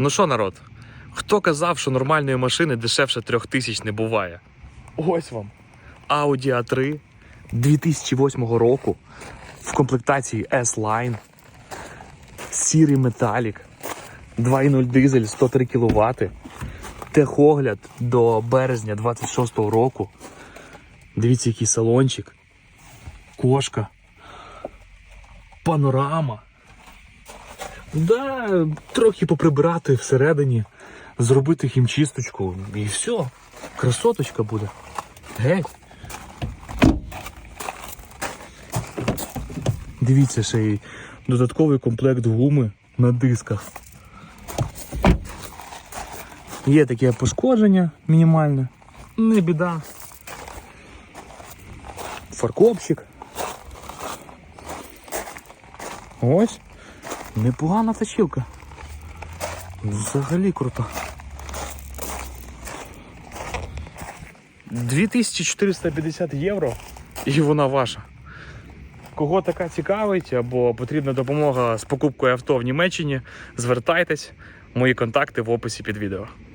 Ну що, народ? Хто казав, що нормальної машини дешевше трьох тисяч не буває? Ось вам. Audi A3 2008 року в комплектації S-Line. Сірий металік. 2.0 дизель 103 кВт. Техогляд до березня 26-го року. Дивіться, який салончик. Кошка. Панорама. Да, трохи поприбирати всередині, зробити хімчисточку і все. Красоточка буде. Геть. Дивіться, ще й додатковий комплект гуми на дисках. Є таке пошкодження мінімальне. Не біда. Фаркопчик. Ось. Непогана точилка. Взагалі крута. 2450 євро і вона ваша. Кого така цікавить або потрібна допомога з покупкою авто в Німеччині, звертайтесь. Мої контакти в описі під відео.